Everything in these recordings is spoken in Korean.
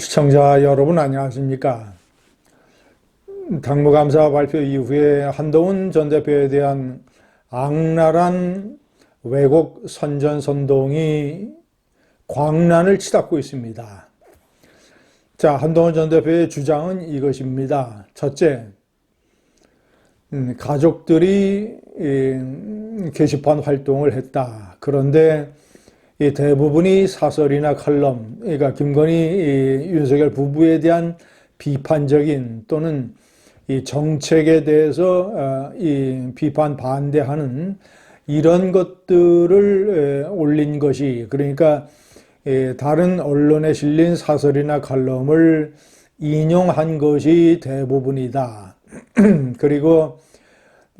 시청자 여러분 안녕하십니까? 당무감사 발표 이후에 한동훈 전 대표에 대한 악랄한 왜곡 선전선동이 광란을 치닫고 있습니다. 자, 한동훈 전 대표의 주장은 이것입니다. 첫째, 음, 가족들이 이, 게시판 활동을 했다. 그런데 이 대부분이 사설이나 칼럼, 그러니까 김건희 이 윤석열 부부에 대한 비판적인 또는 이 정책에 대해서 어, 이 비판 반대하는 이런 것들을 에, 올린 것이 그러니까 에, 다른 언론에 실린 사설이나 칼럼을 인용한 것이 대부분이다. 그리고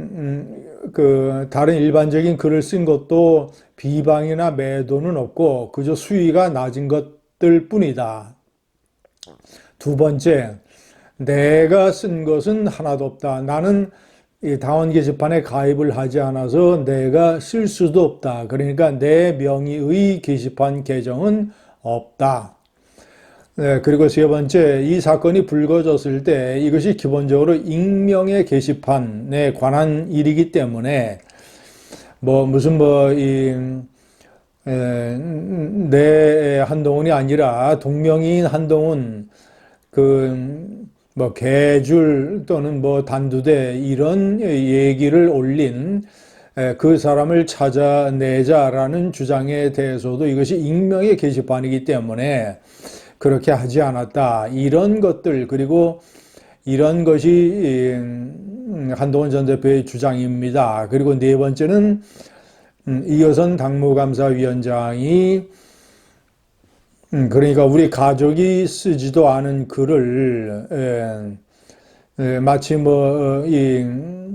음, 그 다른 일반적인 글을 쓴 것도 비방이나 매도는 없고 그저 수위가 낮은 것들 뿐이다. 두 번째, 내가 쓴 것은 하나도 없다. 나는 이 당원 게시판에 가입을 하지 않아서 내가 쓸 수도 없다. 그러니까 내 명의의 게시판 계정은 없다. 네, 그리고 세 번째, 이 사건이 불거졌을 때 이것이 기본적으로 익명의 게시판에 관한 일이기 때문에 뭐 무슨 뭐이 내 한동훈이 아니라 동명이인 한동훈 그 뭐 개줄 또는 뭐 단두대 이런 얘기를 올린 그 사람을 찾아내자라는 주장에 대해서도 이것이 익명의 게시판이기 때문에 그렇게 하지 않았다. 이런 것들 그리고 이런 것이 음, 한동훈 전 대표의 주장입니다. 그리고 네 번째는 음, 이여선 당무감사위원장이 음, 그러니까 우리 가족이 쓰지도 않은 글을 마치 뭐이 어,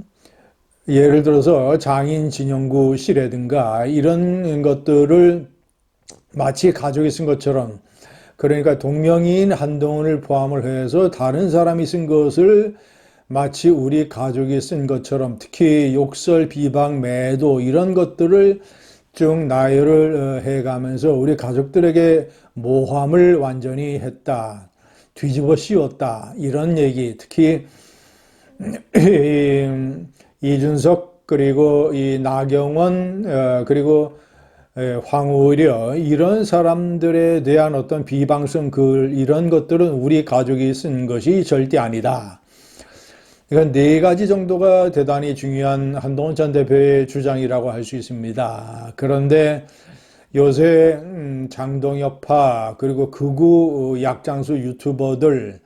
예를 들어서 장인 진영구실이라든가 이런 것들을 마치 가족이 쓴 것처럼 그러니까 동명이인 한동훈을 포함을 해서 다른 사람이 쓴 것을 마치 우리 가족이 쓴 것처럼 특히 욕설, 비방, 매도 이런 것들을 쭉 나열을 어, 해가면서 우리 가족들에게 모함을 완전히 했다. 뒤집어 씌웠다. 이런 얘기 특히 이준석 그리고 이 나경원 어, 그리고 황우려 이런 사람들에 대한 어떤 비방성 글 이런 것들은 우리 가족이 쓴 것이 절대 아니다. 이건 네 가지 정도가 대단히 중요한 한동훈 전 대표의 주장이라고 할 수 있습니다. 그런데 요새 음, 장동혁파 그리고 극우 약장수 유튜버들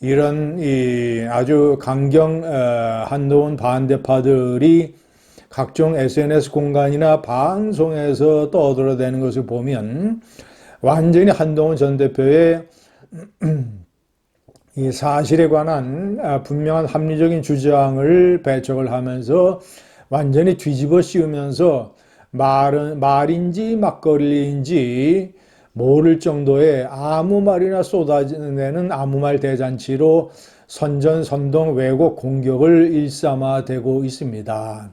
이런 이 아주 강경 어, 한동훈 반대파들이 각종 SNS 공간이나 방송에서 떠들어대는 것을 보면 완전히 한동훈 전 대표의 이 사실에 관한 아, 분명한 합리적인 주장을 배척을 하면서 완전히 뒤집어 씌우면서 말은 말인지 막걸리인지 모를 정도의 아무 말이나 쏟아내는 아무 말 대잔치로 선전 선동 왜곡 공격을 일삼아대고 있습니다.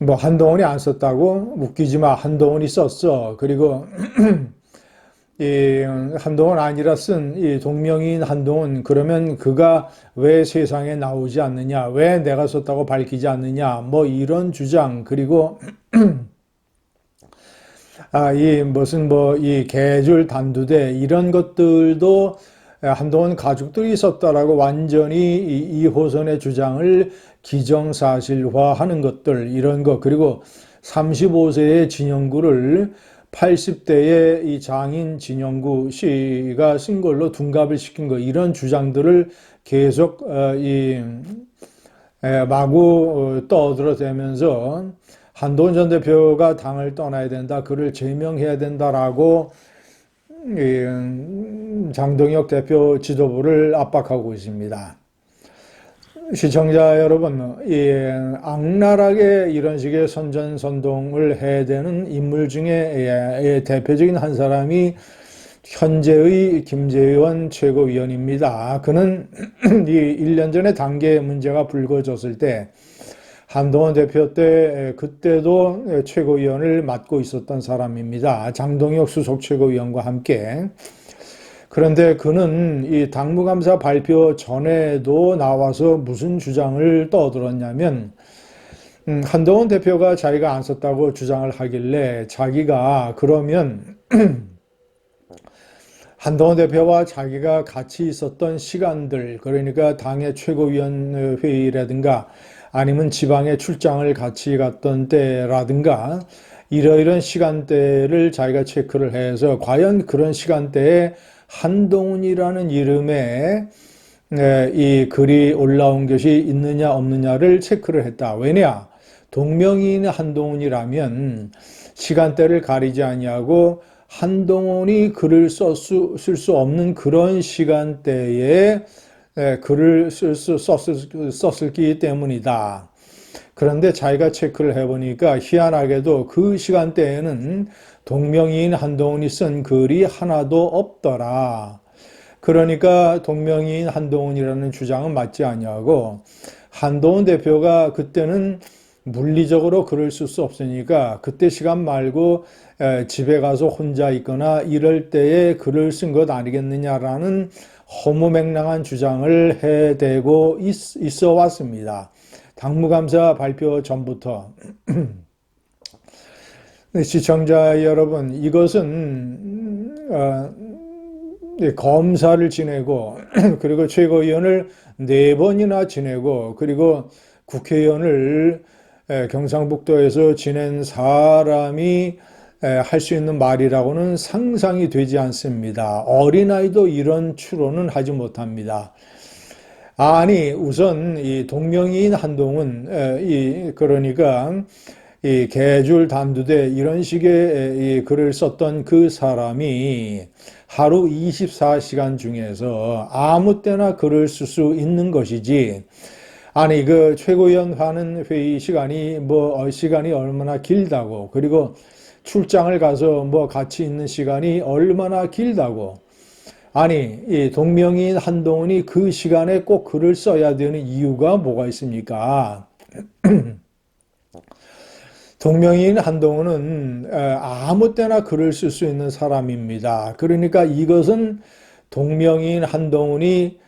뭐 한동훈이 안 썼다고 웃기지 마 한동훈이 썼어. 그리고 이 한동훈 아니라 쓴 이 동명이인 한동훈 그러면 그가 왜 세상에 나오지 않느냐 왜 내가 썼다고 밝히지 않느냐 뭐 이런 주장. 그리고 아 이 무슨 뭐 이 개줄 단두대 이런 것들도 한동훈 가족들이 있었다라고 완전히 이, 호선의 주장을 기정사실화하는 것들 이런 것 그리고 35세의 진영구를 80대의 이 장인 진영구 씨가 쓴 걸로 둔갑을 시킨 거 이런 주장들을 계속 어, 이 마구 어, 떠들어대면서 한동훈 전 대표가 당을 떠나야 된다, 그를 제명해야 된다라고 장동혁 대표 지도부를 압박하고 있습니다. 시청자 여러분, 이 악랄하게 이런 식의 선전선동을 해야 되는 인물 중에 대표적인 한 사람이 현재의 김재원 최고위원입니다. 그는 이 1년 전에 단계 문제가 불거졌을 때 한동훈 대표 때 그때도 최고위원을 맡고 있었던 사람입니다. 장동혁 수석 최고위원과 함께 그런데 그는 이 당무감사 발표 전에도 나와서 무슨 주장을 떠들었냐면 음, 한동훈 대표가 자기가 안 썼다고 주장을 하길래 자기가 그러면 한동훈 대표와 자기가 같이 있었던 시간들, 그러니까 당의 최고위원 회의라든가 아니면 지방에 출장을 같이 갔던 때라든가 이러이런 시간대를 자기가 체크를 해서 과연 그런 시간대에 한동훈이라는 이름의 에, 이 글이 올라온 것이 있느냐 없느냐를 체크를 했다. 왜냐? 동명이인 한동훈이라면 시간대를 가리지 아니하고 한동훈이 글을 쓸수 없는 그런 시간대에 글을 쓸 수, 썼을, 썼을기 때문이다. 그런데 자기가 체크를 해보니까 희한하게도 그 시간대에는 동명이인 한동훈이 쓴 글이 하나도 없더라. 그러니까 동명이인 한동훈이라는 주장은 맞지 아니하고 한동훈 대표가 그때는 물리적으로 글을 쓸 수 없으니까 그때 시간 말고 집에 가서 혼자 있거나 이럴 때에 글을 쓴 것 아니겠느냐라는 허무맹랑한 주장을 해대고 있어 왔습니다. 당무감사 발표 전부터 시청자 여러분 이것은 어, 검사를 지내고 그리고 최고위원을 네 번이나 지내고 그리고 국회의원을 경상북도에서 지낸 사람이 할 수 있는 말이라고는 상상이 되지 않습니다. 어린아이도 이런 추론은 하지 못합니다. 아니, 우선 이 동명이인 한동훈, 이, 그러니까 이 개줄 단두대 이런 식의 이 글을 썼던 그 사람이 하루 24시간 중에서 아무 때나 글을 쓸 수 있는 것이지, 아니 그 최고위원 하는 회의 시간이 뭐 어, 시간이 얼마나 길다고. 그리고 출장을 가서 뭐 같이 있는 시간이 얼마나 길다고. 아니 이 동명이인 한동훈이 그 시간에 꼭 글을 써야 되는 이유가 뭐가 있습니까? 동명이인 한동훈은 아무 때나 글을 쓸 수 있는 사람입니다. 그러니까 이것은 동명이인 한동훈이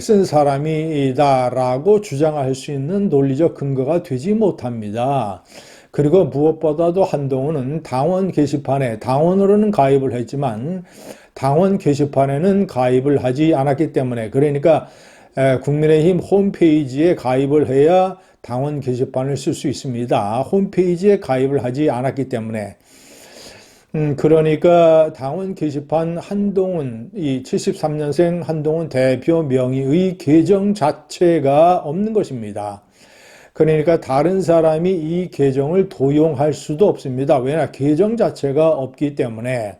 쓴 사람이다라고 주장할 수 있는 논리적 근거가 되지 못합니다. 그리고 무엇보다도 한동훈은 당원 게시판에 당원으로는 가입을 했지만 당원 게시판에는 가입을 하지 않았기 때문에 그러니까 국민의힘 홈페이지에 가입을 해야 당원 게시판을 쓸 수 있습니다. 홈페이지에 가입을 하지 않았기 때문에 음, 그러니까 당원 게시판 한동훈, 이 73년생 한동훈 대표 명의의 계정 자체가 없는 것입니다. 그러니까 다른 사람이 이 계정을 도용할 수도 없습니다. 왜냐, 계정 자체가 없기 때문에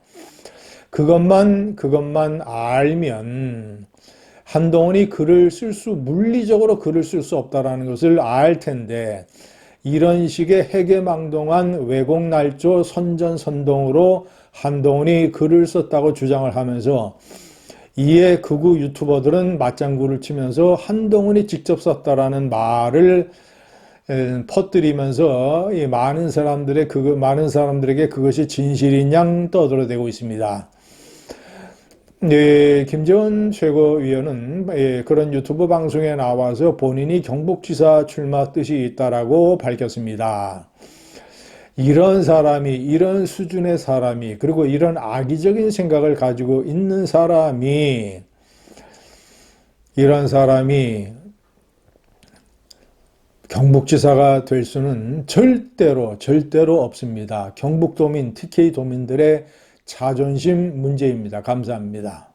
그것만, 그것만 알면 한동훈이 글을 쓸 수, 물리적으로 글을 쓸 수 없다라는 것을 알 텐데, 이런 식의 해계망동한 왜곡날조 선전선동으로 한동훈이 글을 썼다고 주장을 하면서 이에 극우 유튜버들은 맞장구를 치면서 한동훈이 직접 썼다라는 말을 퍼뜨리면서 많은 사람들의 그 많은 사람들에게 그것이 진실인 양 떠들어대고 있습니다. 네, 김재원 최고위원은 예, 그런 유튜브 방송에 나와서 본인이 경북지사 출마 뜻이 있다라고 밝혔습니다. 이런 사람이, 이런 수준의 사람이, 그리고 이런 악의적인 생각을 가지고 있는 사람이, 이런 사람이 경북지사가 될 수는 절대로, 절대로 없습니다. 경북도민, TK 도민들의 자존심 문제입니다. 감사합니다.